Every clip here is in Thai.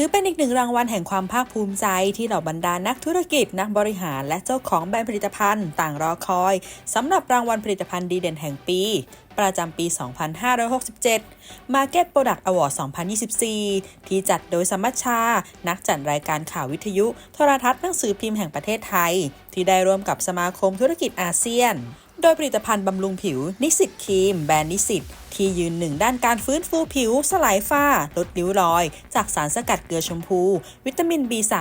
ือเป็นอีกหนึ่งรางวัลแห่งความภาคภูมิใจที่เหล่าบรรดานักธุรกิจ นักบริหาร และเจ้าของแบรนด์ผลิตภัณฑ์ ต่างรอคอยสำหรับรางวัลผลิตภัณฑ์ดีเด่นแห่งปี ประจำปี 2567 Market Product Award 2024 ที่จัดโดยสมัชชา นักจัดรายการข่าววิทยุ โทรทัศน์หนังสือพิมพ์แห่งประเทศไทย ที่ได้ร่วมกับสมาคมธุรกิจอาเซียน โดยผลิตภัณฑ์บำรุงผิว นิสิตครีม แบรนด์นิสิตที่ยืนหนึ่งด้านการฟื้นฟูผิว สลายฝ้า ลดริ้วรอย จากสารสกัดเกลือชมพู วิตามิน B3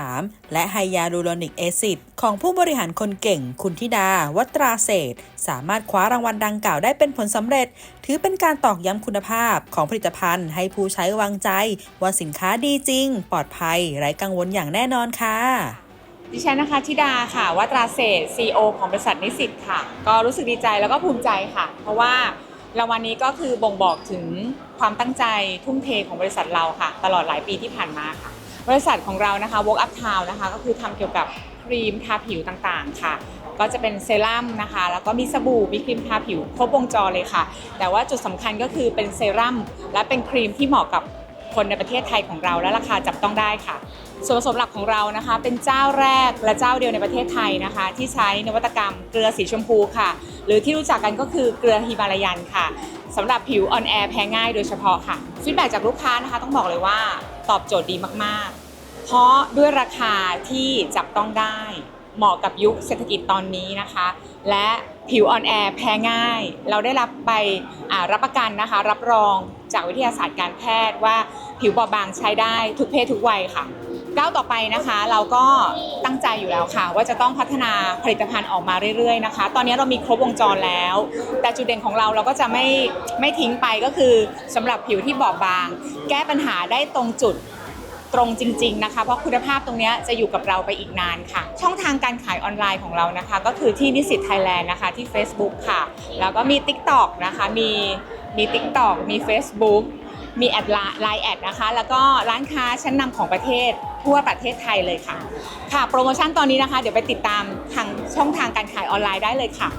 และไฮยาลูโรนิกแอซิดของผู้บริหารคนเก่ง คุณธิดา วัตราเศษ สามารถคว้ารางวัลดังกล่าวได้เป็นผลสำเร็จ ถือเป็นการตอกย้ำคุณภาพของผลิตภัณฑ์ให้ผู้ใช้วางใจ ว่าสินค้าดีจริง ปลอดภัย ไร้กังวลอย่างแน่นอนค่ะ ดิฉันนะคะธิดาค่ะวัตราเศรษ CEO ของบริษัทนิสิตค่ะ ก็รู้สึกดีใจแล้วก็ภูมิใจค่ะ เพราะว่ารางวัลนี้ก็คือบ่งบอกถึงความตั้งใจทุ่มเทของบริษัทเราค่ะ ตลอดหลายปีที่ผ่านมาค่ะ บริษัทของเรานะคะ Walk Up Town นะคะ ก็คือทำเกี่ยวกับครีมทาผิวต่างๆค่ะ ก็จะเป็นเซรั่มนะคะ แล้วก็มีสบู่มีครีมทาผิวครบวงจรเลยค่ะ แต่ว่าจุดสำคัญก็คือเป็นเซรั่มและเป็นครีมที่เหมาะกับคนในประเทศไทยของเราและราคาจับต้องได้ค่ะ ส่วนผสมหลักของเรานะคะ เป็นเจ้าแรกและเจ้าเดียวในประเทศไทยนะคะ ที่ใช้นวัตกรรมเกลือสีชมพูค่ะ หรือที่รู้จักกันก็คือเกลือฮิมาลายันค่ะสำหรับผิวออนแอร์แพ้ง่ายโดยเฉพาะค่ะฟีดแบ็จากลูกค้านะคะต้องบอกเลยว่าตอบโจทย์ดีมากๆ เพราะด้วยราคาที่จับต้องได้ เหมาะกับยุคเศรษฐกิจตอนนี้นะคะ และผิวออนแอร์แพ้ง่าย เราได้รับใบอ่ารับประกันนะคะ รับรองจากวิทยาศาสตร์การแพทย์ว่าผิวบอบบางใช้ได้ทุกเพศทุกวัยค่ะ ก้าวต่อไปนะคะ เราก็ตั้งใจอยู่แล้วค่ะ ว่าจะต้องพัฒนาผลิตภัณฑ์ออกมาเรื่อยๆนะคะ ตอนนี้เรามีครบวงจรแล้ว แต่จุดเด่นของเราเราก็จะไม่ไม่ทิ้งไปก็คือสำหรับผิวที่บอบบาง แก้ปัญหาได้ตรงจุดตรงจริง ๆนะคะ เพราะคุณภาพตรงนี้จะอยู่กับเราไปอีกนานค่ะ ช่องทางการขายออนไลน์ของเรานะคะ ก็คือที่นิสิตไทยแลนด์นะคะที่ Facebook ค่ะ แล้วก็มี TikTok นะคะมีมี TikTok มี Facebook มีแอดไลน์แอดนะคะ แล้วก็ร้านค้าชั้นนำของประเทศทั่วประเทศไทยเลยค่ะ ค่ะ โปรโมชั่นตอนนี้นะคะ เดี๋ยวไปติดตามทางช่องทางการขายออนไลน์ได้เลยค่ะ